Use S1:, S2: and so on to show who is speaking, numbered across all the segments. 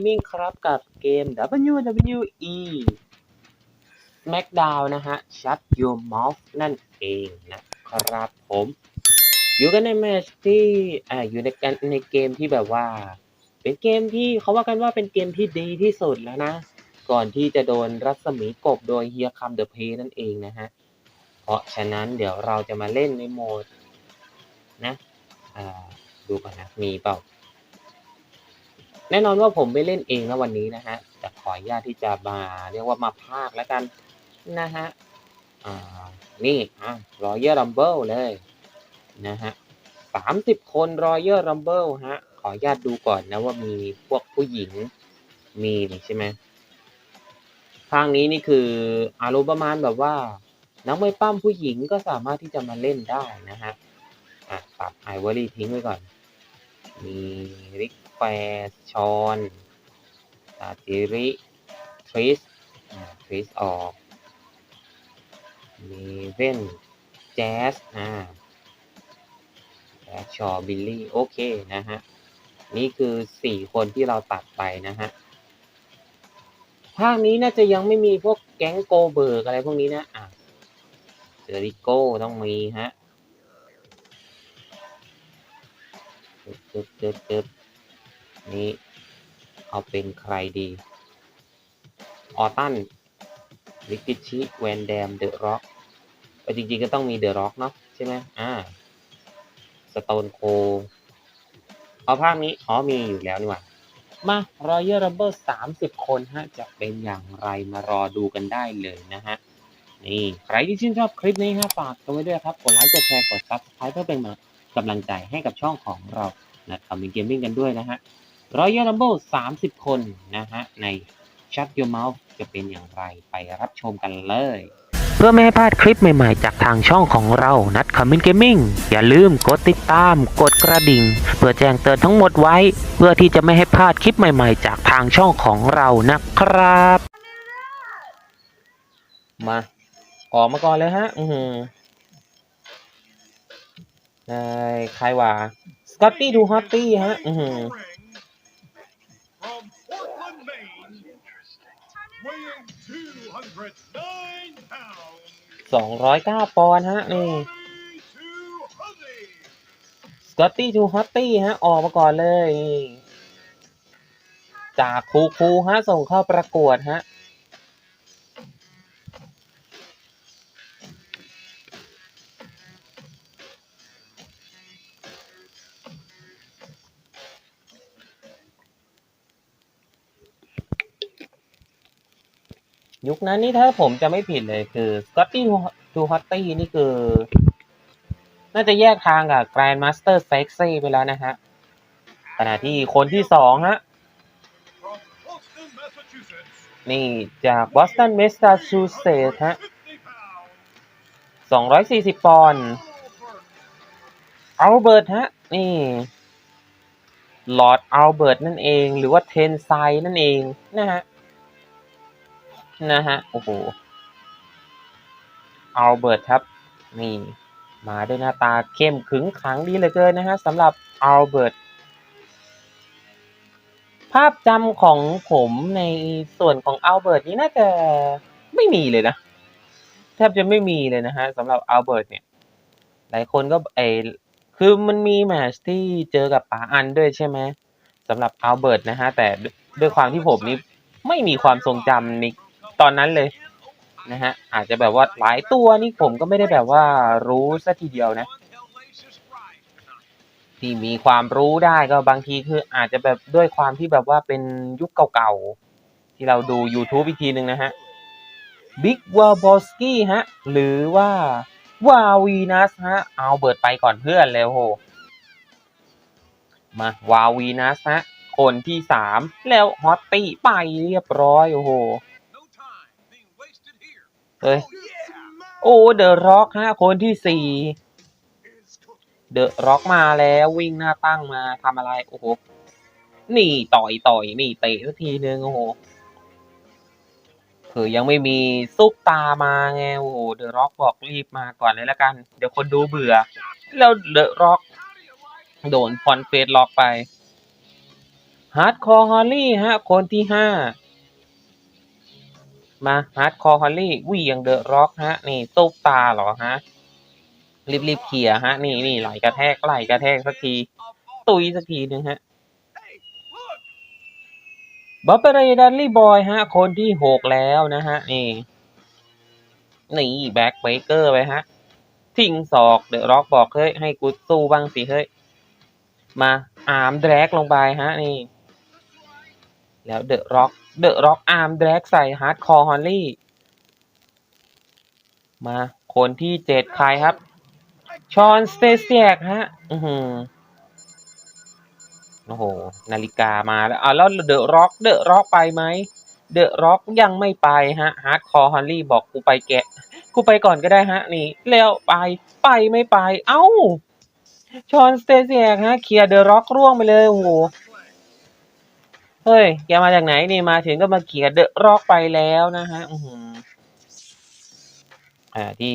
S1: Gaming ครับกับเกม WWE SmackDown นะฮะ Shut Your Mouth นั่นเองนะครับผม อยู่กันในแมชที่อ่าอยู่ในกันในเกมที่แบบว่า เป็นเกมที่เขาว่ากันว่าเป็นเกมที่ดีที่สุดแล้วนะ ก่อนที่จะโดนรัศมีกบโดยเฮียคัมเดอะเพนั่นเองนะฮะ เพราะฉะนั้นเดี๋ยวเราจะมาเล่นในโหมดนะอ่าดูก่อนนะ มีเปล่า แน่นอนว่าผมไม่เล่นเองนะวันนี้นะฮะแต่ขออนุญาตที่จะมาเรียกว่ามาพาคแล้วกันนะฮะอ่านี่อะรอยเยอร์รัมเบิลเลยนะฮะสามสิบคนรอยเยอร์รัมเบิลฮะขออนุญาตดูก่อนนะว่ามีพวกผู้หญิงมีนี่ใช่ไหมทางนี้นี่คืออารมณ์ประมาณแบบว่า นักมวยปั้มผู้หญิงก็สามารถที่จะมาเล่นได้นะฮะอะตัดไอวอรี่ทิ้งไว้ก่อน มีริก แฟร์ชอนตาจิริทริสทริสออกมีเว่นแจ๊สอ่าแจ๊สชอบิลลี่ โอเค นะฮะ นี่คือสี่คนที่เราตัดไปนะฮะ ภาคนี้น่าจะยังไม่มีพวกแก๊งโกเบิร์กอะไรพวกนี้นะ อะเจอริโก้ต้องมีฮะตึ๊บตึ๊บตึ๊บตึ๊บ นี่เอาเป็นใครดี ออตันลิกิชิแวนแดม เดอะร็อกจริงๆก็ต้องมีเดอะร็อกเนาะใช่ไหมอ่า สโตนโค เอาภาคนี้ อ๋อมีอยู่แล้วนี่หว่า มารอเยอร์รัมเบิลสามสิบคนฮะ จะเป็นอย่างไรมารอดูกันได้เลยนะฮะ นี่ ใครที่ชื่นชอบคลิปนี้ฮะ ฝากกันไว้ด้วยครับ กดไลค์ กดแชร์ กด Subscribe เพื่อเป็นกำลังใจให้กับช่องของเรา และทำเป็นเกมมิ่งกันด้วยนะฮะ รอยัลลัมเบิลสามสิบคนนะฮะ ใน Shut Your Mouth จะเป็นอย่างไรไปรับชมกันเลย เพื่อไม่ให้พลาดคลิปใหม่ๆ จากทางช่องของเรานัดคอมมินเกมมิ่งอย่าลืมกดติดตาม กดกระดิ่ง เพื่อแจ้งเตือนทั้งหมดไว้ เพื่อที่จะไม่ให้พลาดคลิปใหม่ๆ จากทางช่องของเรานะครับ มาออกมาก่อนเลยฮะ อือหือไอ้ใครวะสกอตตี้ดูฮอตตี้ฮะ อือหือ
S2: From Portland, Maine, weighing 209 pounds,
S1: สองร้อยเก้าปอนด์ฮะนี่
S2: Johnny Two Huzzy.
S1: สกอตตี้ทูฮอตตี้ฮะ ออกมาก่อนเลยนี่จากครูครูฮะ ส่งเข้าประกวดฮะ ยุคนั้นนี่ถ้าผมจะไม่ผิดเลยคือสกอตตี้ทูฮอตตี้นี่คือ น่าจะแยกทางกับแกรนด์มาสเตอร์เซ็กซี่ไปแล้วนะฮะขณะที่คนที่สองฮะนี่จากบอสตันเมสซาชูเซตส์ฮะ240 ปอนด์อัลเบิร์ตฮะ นี่ลอร์ดอัลเบิร์ตนั่นเอง หรือว่าเทนไซนั่นเองนะฮะ นะฮะ โอ้โหอัลเบิร์ตครับ นี่ มาด้วยหน้าตาเข้มขึงขังดีเหลือเกินนะฮะสำหรับอัลเบิร์ตภาพจำของผมในส่วนของอัลเบิร์ตนี้น่าจะไม่มีเลยนะ แทบจะไม่มีเลยนะฮะสำหรับอัลเบิร์ตเนี่ย หลายคนก็ไอคือมันมีแมชที่เจอกับป๋าอันด้วยใช่ไหมสำหรับอัลเบิร์ตนะฮะ แต่ด้วยความที่ผมนี่ไม่มีความทรงจำใน ตอนนั้นเลยนะฮะอาจจะแบบว่าหลายตัวนี่ผมก็ไม่ได้แบบว่ารู้ซะทีเดียวนะ ที่มีความรู้ได้ก็บางทีคืออาจจะแบบด้วยความที่แบบว่าเป็นยุคเก่าๆ ที่เราดู YouTube อีกทีหนึ่งนะฮะบิ๊กวาบอสกี้ฮะ หรือว่าวาวีนัสฮะ เอาเบิร์ดไปก่อนเพื่อนแล้วโห มาวาวีนัสฮะ คนที่สามแล้วฮอตตี้ไปเรียบร้อยโอ้โห เฮ้ย โอ้เดอะร็อกฮะคนที่สี่เดอะร็อกมาแล้ววิ่งหน้าตั้งมาทำอะไร โอ้โห นี่ต่อยต่อยนี่เตะสักทีนึงโอ้โหคือยังไม่มีซุปตามาไงโอ้โหเดอะร็อกบอกรีบมาก่อนเลยละกัน เดี๋ยวคนดูเบื่อ แล้วเดอะร็อกโดนพอนเฟสล็อกไปฮาร์ดคอร์ฮอลลี่ฮะ คนที่ห้า มาฮาร์ดคอร์ฮอลลี่วิ่งเดอะร็อกฮะ นี่ตุ๊บตาเหรอฮะ รีบๆเขี่ยฮะ นี่นี่ไหลกระแทกไหลกระแทกสักที ตุยสักทีหนึ่งฮะบัฟเฟอร์ดันลี่บอยฮะ คนที่หกแล้วนะฮะ นี่ นี่แบ็คเบเกอร์ไปฮะ ทิ้งศอกเดอะร็อกบอกเฮ้ย ให้กูสู้บ้างสิเฮ้ย มาอาร์มแดรกลงไปฮะ นี่ แล้วเดอะร็อก เดอะร็อกอาร์มแดกใส่ฮาร์ดคอร์ฮอลลี่ มาคนที่เจ็ดใครครับ ชอนสเตเซียกฮะ อือหือโอ้โห นาฬิกามาแล้วอะแล้วเดอะร็อกเดอะร็อกไปไหมเดอะร็อกยังไม่ไปฮะฮาร์ดคอร์ฮอลลี่บอกกูไปแกะกูไปก่อนก็ได้ฮะ นี่แล้วไปไปไม่ไป เอ้า ชอนสเตเซียกฮะเคลียร์เดอะร็อกร่วงไปเลยโอ้โห เฮ้ย แกมาจากไหนนี่มาถึงก็มาเขียนเดอะรอกไปแล้วนะฮะ อือหืออ่า ที่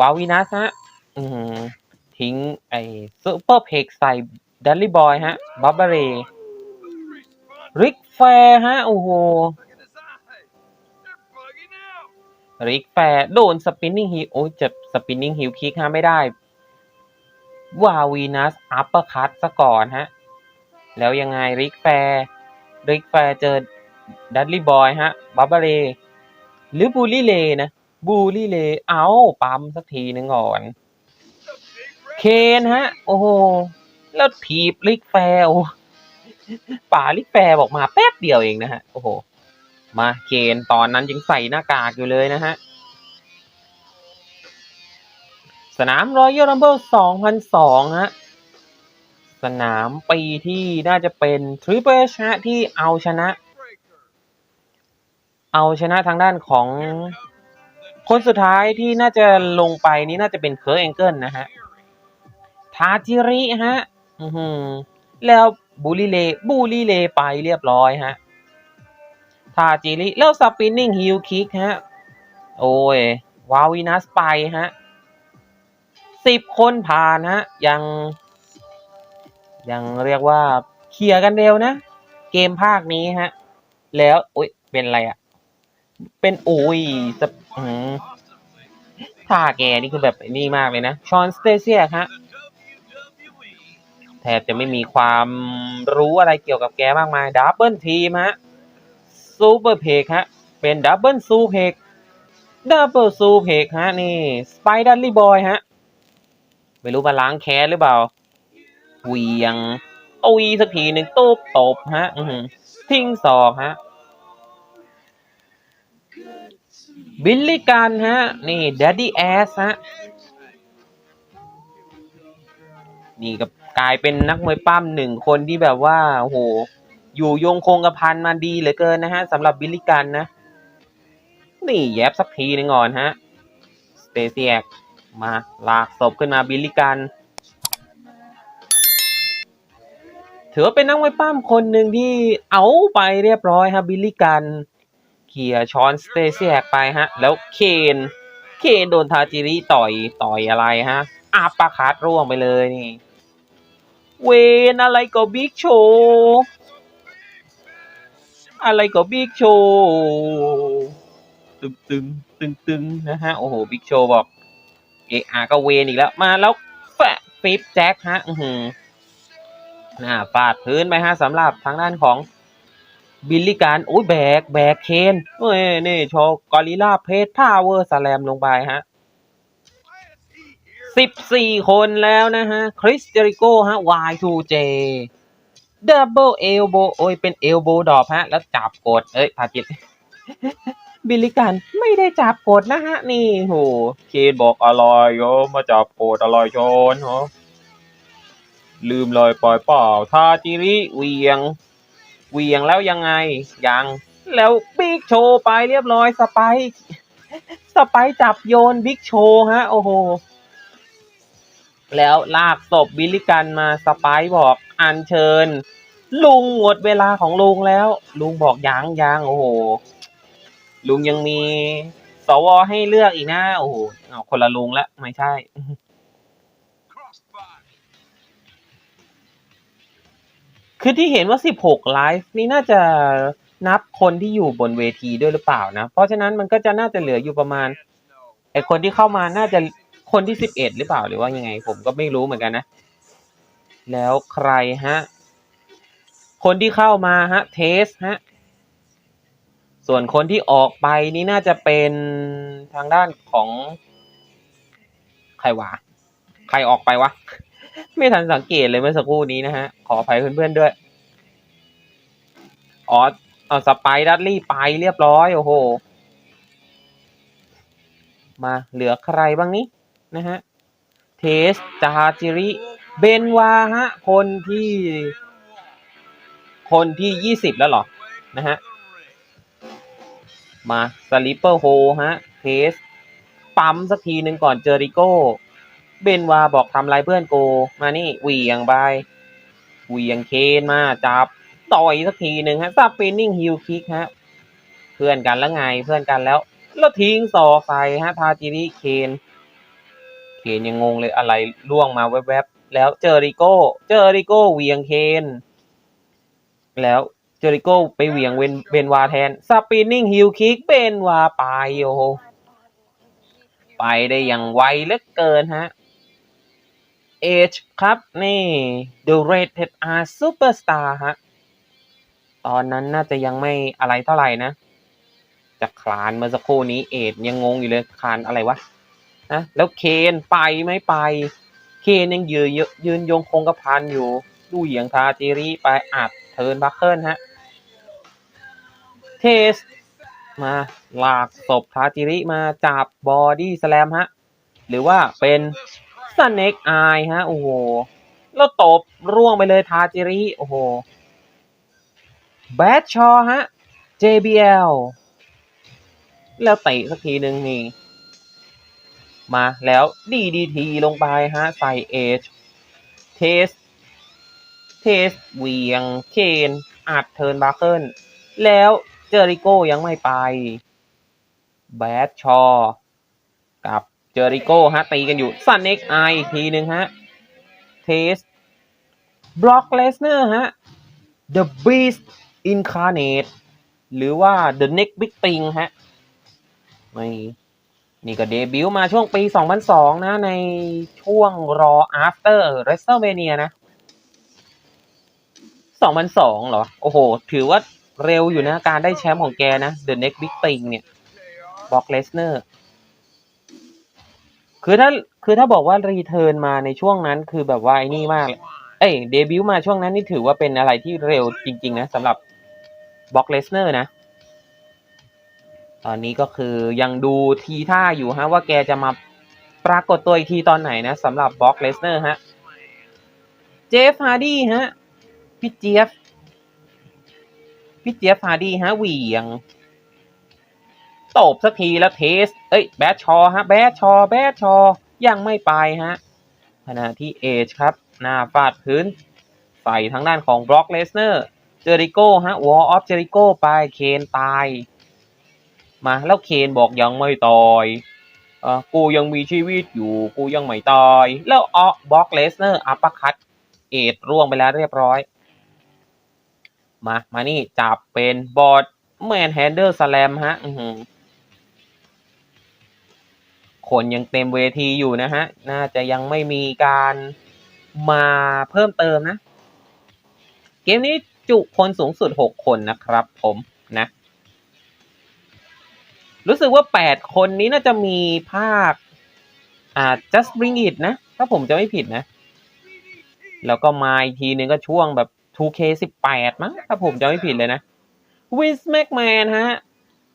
S1: วาวินัสฮะ อือหือทิ้งไอ้ซูเปอร์เพกใส่ดัลลี่บอยฮะ บับเบเร
S2: Respawn
S1: ริกแฟร์ฮะ โอ้โห ริกแฟร์โดนสปินนิ่งฮิลโอ้เจ็บสปินนิ่งฮิลคิกฮะ ไม่ได้ วาวีนัสอัปเปอร์คัตซะก่อนฮะ แล้วยังไงริกแฟร์ ริกแฟร์เจอดัตลี่บอยฮะบับเบเรหรือบูลี่เลนะ บูลี่เลเอาปั๊มสักทีหนึ่งก่อน เคนฮะ โอ้โห แล้วถีบลิกแฟร์ป่าลิกแฟร์บอกมาแป๊บเดียวเองนะฮะ โอ้โห มาเคนตอนนั้นยังใส่หน้ากากอยู่เลยนะฮะ สนามรอยัลรัมเบิล2002ฮะ สนามปีที่น่าจะเป็นทริปเปิลชนะที่เอาชนะ เอาชนะทางด้านของ คนสุดท้ายที่น่าจะลงไปนี่น่าจะเป็นเคิร์กแองเกิลนะฮะ ทาจิริฮะแล้วบูลิเลบูลิเลไปเรียบร้อยฮะ ทาจิริแล้วสปินนิ่งฮิลคิกฮะ โอ้ยวาวินัสไปฮะสิบคนผ่านฮะ ยัง ยังเรียกว่าเคลียร์กันเร็วนะ เกมภาคนี้ฮะ แล้วอุ้ยเป็นอะไรอะ่ะ เป็นอุ้ยสปอืมท่าแกนี่คือแบบนี่มากเลยนะชอนสเตเซียฮะแทบจะไม่มีความรู้อะไรเกี่ยวกับแกมากมายดับเบิลทีมฮะซูเปอร์เพกฮะ เป็นดับเบิลซูเพกดับเบิลซูเพกฮะ นี่ สไปดัลลี่บอยฮะ ไม่รู้มาล้างแค้นหรือเปล่า เวียงตุยสักทีหนึ่งตุบตบฮะทิ้งศอกฮะ บิลลี่กันฮะ นี่ดดดี้แอสฮะ นี่ก็กลายเป็นนักมวยปั้มหนึ่งคนที่แบบว่าโห อยู่ยงคงกระพันมาดีเหลือเกินนะฮะสำหรับบิลลี่กันนะ นี่แยบสักทีหนึงก่อนฮะสเตเซียกมาลากศพขึ้นมาบิลลี่กัน ถือว่าเป็นนักมวยปั้มคนหนึ่งที่เอาไปเรียบร้อยฮะบิลลี่กันเขี่ยร์ชอนสเตเซียกไปฮะ แล้วเคนเคนโดนทาจิริต่อยต่อยอะไรฮะอาปาคัดร่วงไปเลยนี่ เวนอะไรก็บิ๊กโชว์อะไรก็บิ๊กโชว์ตึงตึงตึงตึงนะฮะ โอ้โหบิ๊กโชว์บอกเออาก็เวนอีกแล้ว มาแล้วแฟะฟิปแจ็คฮะ อือหือ น่าฟาดพื้นไปฮะสำหรับทางด้านของบิลลี่การโอ้ยแบก แบกเคนเอ้ยนี่โชว์กอริลลาเพสพาวเวอร์สแลมลงไปฮะสิบสี่คนแล้วนะฮะ คริสเจริโกฮะ Y2J ดับเบิลเอลโบโอ้ยเป็นเอลโบดอบฮะ แล้วจับกด เอ้ยพาจิต บิลลิกันไม่ได้จับกดนะฮะ นี่โหเคนบอกอร่อยโยมาจับกดอร่อยชนเห ลืมเลยปล่อยเปล่าทาจิริเวียง เวียงแล้วยังไง ยัง แล้วบิ๊กโชว์ไปเรียบร้อยสไปสไปจับโยนบิ๊กโชว์ฮะ โอ้โห แล้วลากศพบิลลิกันมาสไปบอกอัญเชิญ ลุงหมดเวลาของลุงแล้ว ลุงบอกยังยังโอ้โห ลุงยังมีสวให้เลือกอีกนะ โอ้โหเอาคนละลุงละไม่ใช่ คือที่เห็นว่า 16 ไลฟ์นี่น่าจะนับคนที่อยู่บนเวทีด้วยหรือเปล่านะ เพราะฉะนั้นมันก็จะน่าจะเหลืออยู่ประมาณไอคนที่เข้ามาน่าจะคนที่ 11 หรือเปล่าหรือว่ายังไง ผมก็ไม่รู้เหมือนกันนะ แล้วใครฮะ คนที่เข้ามาฮะเทสฮะ ส่วนคนที่ออกไปนี่น่าจะเป็นทางด้านของใครวะ ใครออกไปวะ ไม่ทันสังเกตเลยเมื่อสักครู่นี้นะฮะ ขออภัยเพื่อนๆด้วย อ๋อเอาสไปดัตลี่ไปเรียบร้อย โอ้โห มาเหลือใครบ้างนี้นะฮะ เทสจาจิริ เบนวาฮะ คนที่ คนที่ยี่สิบแล้วหรอ นะฮะ มาสลิปเปอร์โฮฮะ เทส ปั๊มสักทีหนึ่งก่อนเจอริโก้ เบนวาบอกทำลายเพื่อนโก มานี่เหวียงไปเหวียงเคนมาจับต่อยสักทีหนึ่งฮะซับเปนนิ่งฮิลคิกฮะ เพื่อนกันแล้วไงเพื่อนกันแล้ว แล้วทิ้งสอใส่ฮะทาจิริเคนเคนยังงงเลยอะไรล่วงมาแวบๆแล้วเจอริโก้ เจอริโก้เหวียงเคนแล้วเจอริโก้ไปเหวียงเวนเบนวาแทนสปินนิ่งฮิลคิกเบนวาไปโอ้โหไปได้อย่างไวเหลือเกินฮะ เอชครับ นี่ The Rated R Superstar ฮะ ตอนนั้นน่าจะยังไม่อะไรเท่าไหร่นะจากคลานเมื่อสักครู่นี้เอดยังงงอยู่เลยคลานอะไรวะนะแล้วเคนไปไม่ไป เคนยังยืนยืนยงคงกระพันอยู่ ดูเหยียงทาจิริไปอัดเทิร์นบัคเคิลฮะ เทส มาลากศพทาจิริมาจับบอดี้สแลมฮะ หรือว่าเป็น สเน็กอายฮะ โอ้โห แล้วตบร่วงไปเลยทาจิริ โอ้โห แบดชอฮะ JBL แล้วเตะสักทีหนึ่งนี่ มาแล้ว DDT ลงไปฮะ ใส่เอชเทส เทสเวียง เคนอัดเทิร์นบาร์เคิลแล้วเจอริโก้ยังไม่ไป แบดชอ กับ เจอริโก้ฮะ ตีกันอยู่ซันเน็กไออีกทีหนึ่งฮะ เทสบล็อกเลสเนอร์ฮะ The Beast Incarnate หรือว่า The Next Big Thing ฮะไม่นี่ก็เดบิวต์มาช่วงปี 2002 นะ ในช่วงรอ after WrestleMania นะ 2002 เหรอ โอ้โห ถือว่าเร็วอยู่นะ การได้แชมป์ของแกนะ The Next Big Thing เนี่ย บล็อกเลสเนอร์ คือถ้าคือถ้าบอกว่ารีเทิร์นมาในช่วงนั้นคือแบบว่าไอ้นี่มาก เอ้ยเดบิวต์มาช่วงนั้นนี่ถือว่าเป็นอะไรที่เร็วจริง ๆ นะสำหรับบ็อกเลสเนอร์นะ ตอนนี้ก็คือยังดูทีท่าอยู่ฮะว่าแกจะมาปรากฏตัวอีกทีตอนไหนนะสำหรับบ็อกเลสเนอร์ฮะ เจฟฮาร์ดี้ฮะ พี่เจี๊ยบพี่เจี๊ยบฮาร์ดี้ฮะเหวียง ตบสักทีแล้วเทส เอ้ยแบดชอฮะแบดชอแบดชอยังไม่ไปฮะขณะที่เอชครับ หน้าฟาดพื้น ใส่ทางด้านของบล็อกเลสเนอร์เจอริโก้ฮะวอลออฟเจอริโก้ไปเคนตาย มาแล้วเคนบอกยังไม่ตายเออกูยังมีชีวิตอยู่ กูยังไม่ตาย แล้วออบล็อกเลสเนอร์อัปปอร์คัตเอดร่วงไปแล้วเรียบร้อย มา มานี่จับเป็นบอดแมนแฮนเดอร์สแลมฮะอือ คนยังเต็มเวทีอยู่นะฮะ น่าจะยังไม่มีการมาเพิ่มเติมนะ เกมนี้จุคนสูงสุด 6 คนนะครับผมนะ รู้สึกว่า 8 คนนี้น่าจะมีภาค อ่า just bring it นะ ถ้าผมจะไม่ผิดนะ แล้วก็มาอีกทีนึงก็ช่วงแบบ 2K18 มั้ง ถ้าผมจะไม่ผิดเลยนะวิสแม็กแมนฮะ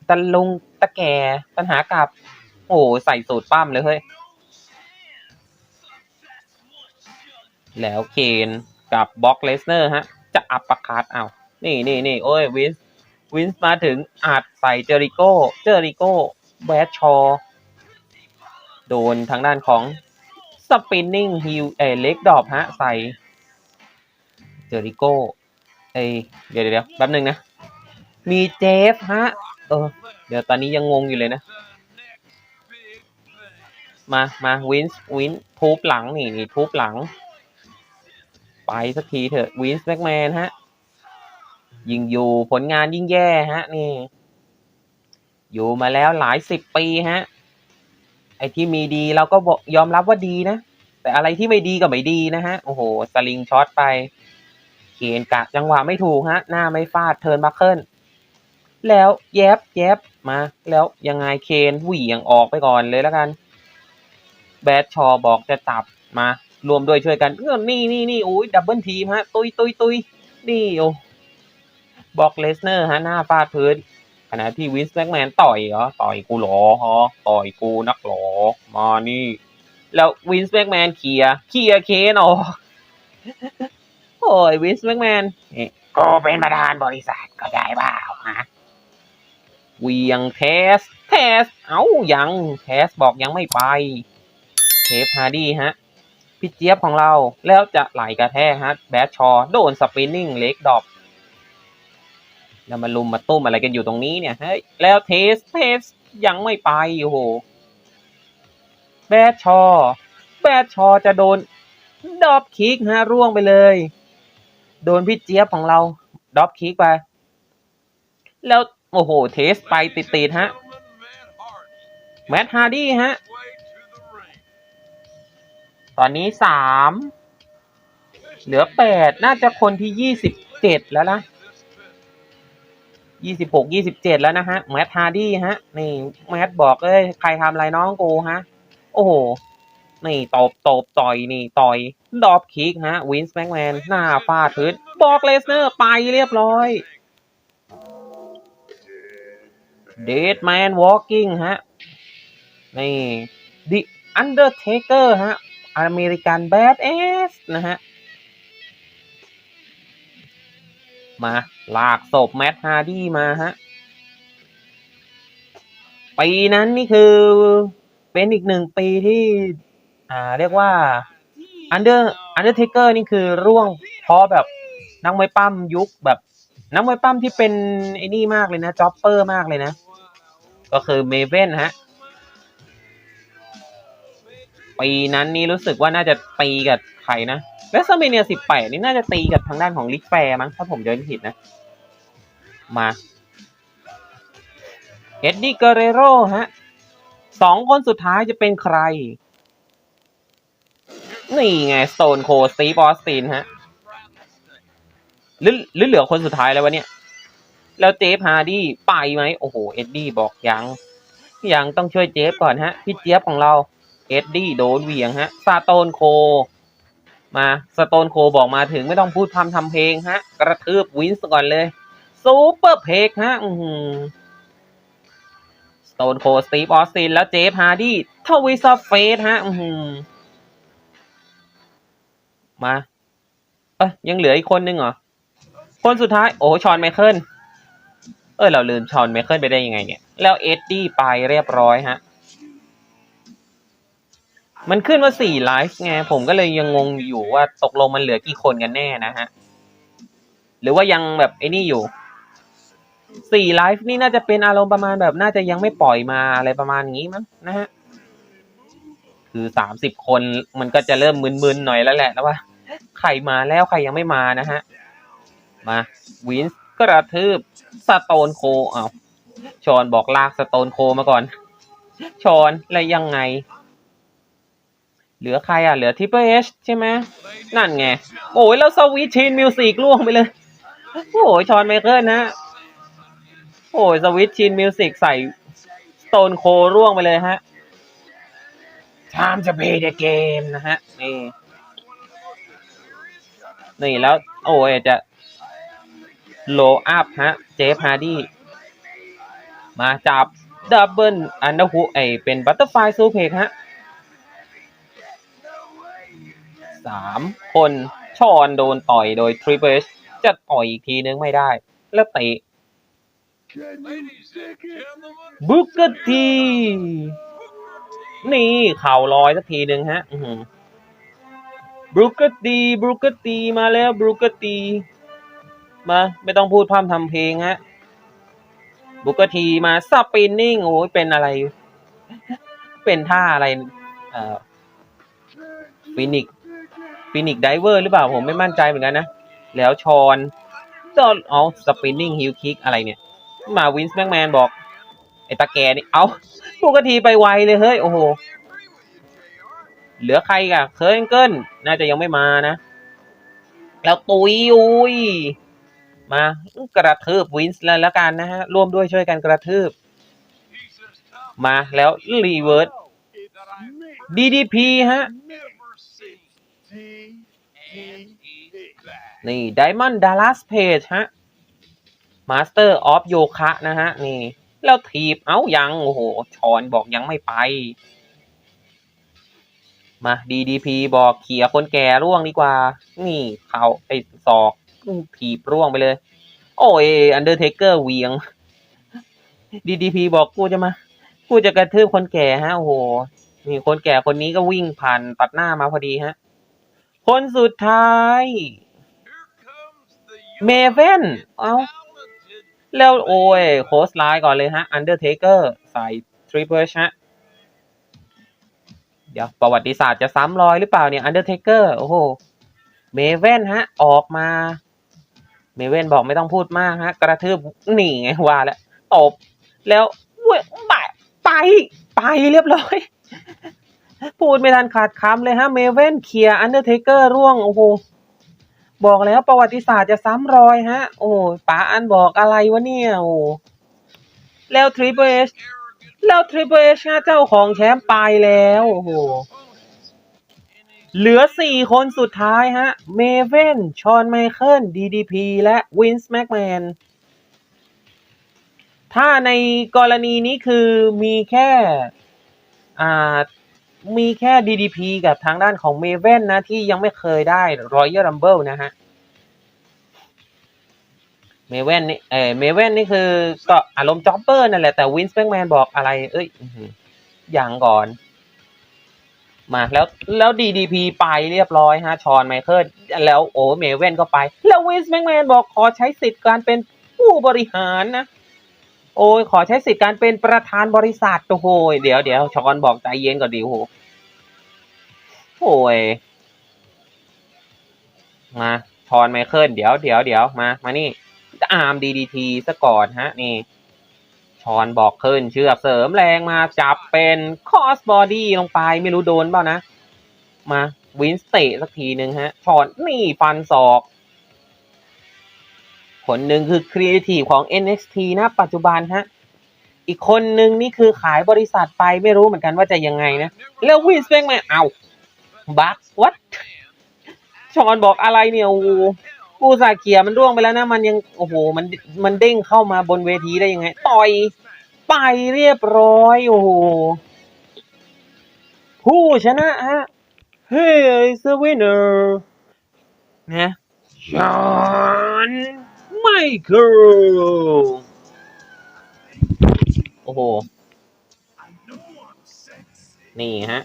S1: ตะลุงตะแก่ปัญหากับ โอ้ใส่สูตรปั้มเลยเฮ้ย แล้วเคนกับบล็อกเลสเนอร์ฮะ จะอัปปะคัดเอา นี่นี่นี่โอ้ยวินส์วินส์มาถึงอัดใส่เจอริโก้ เจอริโก้แบดชอ โดนทางด้านของสปินนิ่งฮิลเอเล็กดอบฮะ ใส่เจอริโก้เอเดี๋ยวเดี๋ยวเดี๋ยวแป๊บนึงนะ มีเจฟฮะ เออ เดี๋ยวตอนนี้ยังงงอยู่เลยนะ มามาวินส์วินส์ทุบหลังนี่นี่ทุบหลัง ไปสักทีเถอะวินส์แม็กแมนฮะ ยิงอยู่ผลงานยิ่งแย่ฮะ นี่ อยู่มาแล้วหลายสิบปีฮะ ไอที่มีดีเราก็ยอมรับว่าดีนะ แต่อะไรที่ไม่ดีก็ไม่ดีนะฮะ โอ้โห สลิงช็อตไปเขียนกะจังหวะไม่ถูกฮะ หน้าไม่ฟาดเทิร์นบัคเคิลแล้วแยบแยบมา แล้วยังไงเคนหวี่ยงออกไปก่อนเลยแล้วกัน แบดชอบอกจะจับมารวมด้วยช่วยกันเออนี่นี่นี่อุ้ยดับเบิลทีมฮะ ตุยตุยตุยนี่โอ้บอกเลสเนอร์ฮะหน้าฟาดพื้นขณะที่วินส์แม็กแมนต่อยเหรอต่อยกูเหรอฮะต่อยกูนักเหรอมานี่ แล้ววินส์แม็กแมนเคลียร์เคลียร์เคนออกโอ้ยวินส์แม็กแมนนี่ก็เป็นประธานบริษัทก็ได้เปล่าฮะเวียงเทส เทส เอ้ายังเทสบอกยังไม่ไป เทปฮาร์ดี้ฮะพี่เจี๊ยบของเราแล้วจะไหลกระแทกฮะแบดชอโดนสปินนิ่งเล็กดรอปแล้วมาลุมมาตุ้มอะไรกันอยู่ตรงนี้เนี่ยเฮ้ยแล้วเทสเทสยังไม่ไปโอ้โหแบดชอแบดชอจะโดนดอปคิกฮะร่วงไปเลย โดนพี่เจี๊ยบของเราดอปคิกไป แล้วโอ้โหเทสไปติดๆฮะแมทฮาร์ดี้ฮะ ตอนนี้สามเหลือแปดน่าจะคนที่ยี่สิบเจ็ดแล้วนะยี่สิบหกยี่สิบเจ็ดแล้วนะฮะ แมทฮาร์ดี้ฮะ นี่ แมทบอกเอ้ยใครทำอะไรน้องกูฮะ โอ้โห นี่ตบตบต่อยนี่ต่อยดอบคิกฮะ วินส์แม็กแมนหน้าฟาดพื้นบอกเลสเนอร์ไปเรียบร้อยเดดแมนวอล์กิ่งฮะ นี่ The Undertaker ฮะ อเมริกันแบดเอสนะฮะ มาลากศพแมทฮาร์ดี้มาฮะ ปีนั้นนี่คือเป็นอีกหนึ่งปีที่ อ่าเรียกว่า Under Undertaker นี่คือร่วงเพราะแบบนักมวยปั้มยุคแบบนักมวยปั้มที่เป็นไอ้นี่มากเลยนะจ็อปเปอร์มากเลยนะ ก็คือเมเว่นฮะ ปีนั้นนี่รู้สึกว่าน่าจะตีกับใครนะแล้วซเมเนียสิบแปดนี่น่าจะตีกับทางด้านของลิกแฟร์มั้งถ้าผมจำไม่ผิดนะ มาเอ็ดดี้เกเรโรฮะสองคนสุดท้ายจะเป็นใคร นี่ไง สโตนโคสตีบอสตินฮะหรือหรือเหลือคนสุดท้ายแล้ววะเนี่ย แล้วเจฟฮาร์ดี้ไปไหม โอ้โห เอ็ดดี้บอกยัง ยังต้องช่วยเจฟก่อนฮะ พี่เจี๊ยบของเรา เอ็ดดี้โดนเหวี่ยงฮะซาโตนโค มาสโตนโคบอกมาถึงไม่ต้องพูดพร่ำทำเพลงฮะ กระทืบวินส์ก่อนเลยซูเปอร์เพกฮะอืสโตนโคสตีฟออสตินแล้วเจฟฮาร์ดี้ทวิสเฟสฮะอืมาเอ้ยยังเหลืออีกคนนึงเหรอ คนสุดท้าย โอ้ชอนไมเคิลเออเราลืมชอนไมเคิลไปได้ยังไงเนี่ย แล้วเอ็ดดี้ไปเรียบร้อยฮะ มันขึ้นว่าสี่ไลฟ์ไงผมก็เลยยังงงอยู่ว่าตกลงมันเหลือกี่คนกันแน่นะฮะ หรือว่ายังแบบไอ้นี่อยู่สี่ไลฟ์นี่น่าจะเป็นอารมณ์ประมาณแบบน่าจะยังไม่ปล่อยมาอะไรประมาณนี้มั้งนะฮะ คือสามสิบคนมันก็จะเริ่มมึนๆหน่อยแล้วแหละนะว่าใครมาแล้วใครยังไม่มานะฮะ มาวินส์กระทืบสโตนโคเอาวชอนบอกลากสโตนโคมาก่อน ชอนแล้วยังไง เหลือใครอะ เหลือทิปเปอร์เอชใช่ไหมนั่นไง โอ้ยแล้วสวิตชินมิวสิกล่วงไปเลย โอ้ยชอนไมเคิลนะ โอ้ยสวิตชินมิวสิกใส่สโตนโคร่วงไปเลยฮะ Time to play the game นะฮะ นี่ นี่แล้ว โอ้ยจะโลอัพฮะ เจฟฮาร์ดี้มาจับดับเบิลอันเดอร์ฮูไอเป็นบัตเตอร์ไฟซูเพกฮะ สามคนชอนโดนต่อยโดยทริปเ h จะต่อยอีกทีนึงไม่ได้ แล้วเตะบุกเกอร์ที นี่เข่าลอยสักทีหนึ่งฮะบรูเกอร์ตีบรูเกอร์ตีมาแล้วบรูเกอร์ตีมา ไม่ต้องพูดพร่ำทำเพลงฮะบุกเกอร์ทีมาสปินนิ่งโอ้ยเป็นอะไร เป็นท่าอะไรเอ่อฟินิก ฟิฟินิกไดเวอร์หรือเปล่าผมไม่มั่นใจเหมือนกันนะ แล้วชอนตอนเอาสปินนิ่งฮิลคิกอะไรเนี่ย มาวินส์แมกแมนบอก ไอ้ตาแกนี่ เอาพูกกะทีไปไวเลยเฮ้ย โอ้โห เหลือใครกะเคิร์นเกิลน่าจะยังไม่มานะ แล้วตุยอุ้ยมากระทืบวินส์แล้วแล้วกันนะฮะ ร่วมด้วยช่วยกันกระทืบ
S2: He's as tough
S1: มาแล้วรีเวิร์ส
S2: that I've
S1: DDP ฮะ นี่ Diamond Dallas Page ฮะ Master of Yoga นะฮะ นี่ แล้วทีบเอ้ายัง โอ้โห ชอนบอกยังไม่ไป มา DDP บอกเขี่ยคนแก่ร่วงดีกว่า นี่เขาไอ้ศอกถีบร่วงไปเลย โอ้ย Undertaker เหวียง DDP บอกกูจะมา กูจะกระทืบคนแก่ฮะ โอ้โห นี่คนแก่คนนี้ก็วิ่งผ่านตัดหน้ามาพอดีฮะ คนสุดท้าย เมเวนเอ้า แล้วโอ้ย โค้ชไลน์ก่อนเลยฮะ Undertaker ใส่ Triple H ฮะ เดี๋ยว ประวัติศาสตร์จะซ้ำรอยหรือเปล่าเนี่ย Undertaker โอ้โห เมเวนฮะ ออกมา เมเวนบอกไม่ต้องพูดมากฮะ กระทืบหนีไงว่าแล้วตบ แล้วเว้ยไป ไป เรียบร้อย พูดไม่ทันขาดคำเลยฮะเมเวนเคลียร์ Undertaker ร่วง โอ้โห บอกแล้วประวัติศาสตร์จะซ้ำรอยฮะ โอ้ป๋าอันบอกอะไรวะเนี่ยโอ้แล้ว Triple H
S2: arrogant
S1: แล้ว Triple H ฮะเจ้าของแชมป์ไปแล้วโอ้โหเหลือ4คนสุดท้ายฮะ เมเวนชอนไมเคิล DDP และวินส์แม c แมน ถ้าในกรณีนี้คือมีแค่ อ่า มีแค่ DDP กับทางด้านของเมเวนนะ ที่ยังไม่เคยได้ Royal Rumble นะฮะเมเว่นนี่เออเมเว่นนี่คือก็อารมณ์จ็อบเปอร์นั่นแหละแต่วินส์แม c แมนบอกอะไร เอ้ยอย่างก่อน มาแล้วแล้ว DDP ไปเรียบร้อยฮะ ชอนไมเคิลแล้วโอ้เมเว่นก็ไป แล้ววินส์แม c แมนบอกขอใช้สิทธิ์การเป็นผู้บริหารนะโอ้ยขอใช้สิทธิ์การเป็นประธานบริษัทโอ้โหเดี๋ยวเดี๋ยวชอนบอกใจเย็นก่อนดิโอ้โห โอ้ยมาชอนไมเคิลเดี๋ยวเดี๋ยวเดี๋ยวมา มานี่อาร์มดีดีทีซะก่อนฮะ นี่ชอนบอกขึ้นเชือกเสริมแรงมาจับเป็นคอสบอดี้ลงไปไม่รู้โดนเปล่านะ มาวินสเตสักทีหนึ่งฮะ ชอนนี่ฟันศอก คนหนึ่งคือครีเอทีฟของ NXT นะปัจจุบันฮะ อีกคนหนึ่งนี่คือขายบริษัทไปไม่รู้เหมือนกันว่าจะยังไงนะ แล้ววินสเปงแมนเอา บักวัดชอนบอกอะไรเนี่ยโอ้โหกูสาเขียมันร่วงไปแล้วนะ มันยังโอ้โหมันมันเด้งเข้ามาบนเวทีได้ยังไง ต่อยไปเรียบร้อยโอ้โหผู้ชนะฮะ Hey is the winner นะชอนไมเคิลโอ้โห นี่ฮะ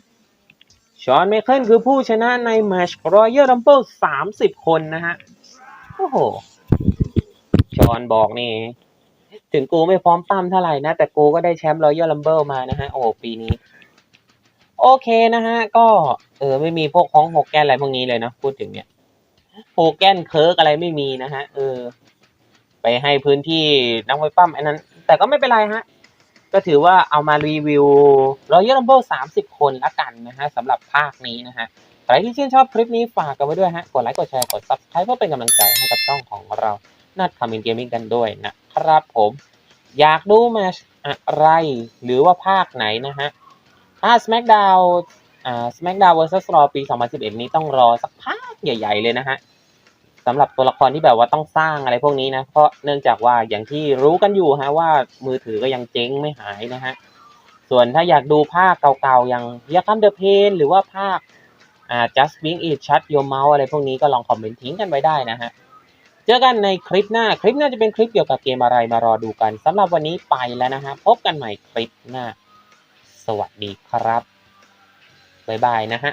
S1: ชอนไมเคิลคือผู้ชนะในแมตช์ Royal Rumble 30คนนะฮะ โอ้โห ชอนบอกนี่ ถึงกูไม่พร้อมปั้มเท่าไหร่นะ แต่กูก็ได้แชมป์ Royal Rumble มานะฮะ โอ้ปีนี้ โอเคนะฮะ ก็ เออ ไม่มีพวกของหกแกนอะไรพวกนี้เลยนะพูดถึงเนี่ยโฮแกนเคิร์กอะไรไม่มีนะฮะ เออ ไปให้พื้นที่นักมวยปั้มอันนั้น แต่ก็ไม่เป็นไรฮะ ก็ถือว่าเอามารีวิว Royal Rumble 30คนละกันนะฮะสำหรับภาคนี้นะฮะใครที่ชื่นชอบคลิปนี้ฝากกันไว้ด้วยฮะ กดไลค์ กดแชร์ กด subscribe เพื่อเป็นกำลังใจให้กับช่องของเรานัดคามินเกมมิ่งกันด้วยนะครับผม อยากดูแมชอะไร หรือว่าภาคไหนนะฮะถ้า SmackDown อ่า SmackDown vs Raw ปี 2011 นี้ต้องรอสักพักใหญ่ ๆ เลยนะฮะ สำหรับตัวละครที่แบบว่าต้องสร้างอะไรพวกนี้นะเพราะเนื่องจากว่าอย่างที่รู้กันอยู่ฮะว่ามือถือก็ยังเจ๊งไม่หายนะฮะส่วนถ้าอยากดูภาคเก่าๆอย่าง Here Come the Pain หรือว่าภาคอ่า just being it shut your mouth อะไรพวกนี้ก็ลองคอมเมนต์ทิ้งกันไว้ได้นะฮะเจอกันในคลิปหน้าคลิปหน้าจะเป็นคลิปเกี่ยวกับเกมอะไรมารอดูกันสำหรับวันนี้ไปแล้วนะฮะพบกันใหม่คลิปหน้า สวัสดีครับบ๊ายบายนะฮะ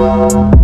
S3: Música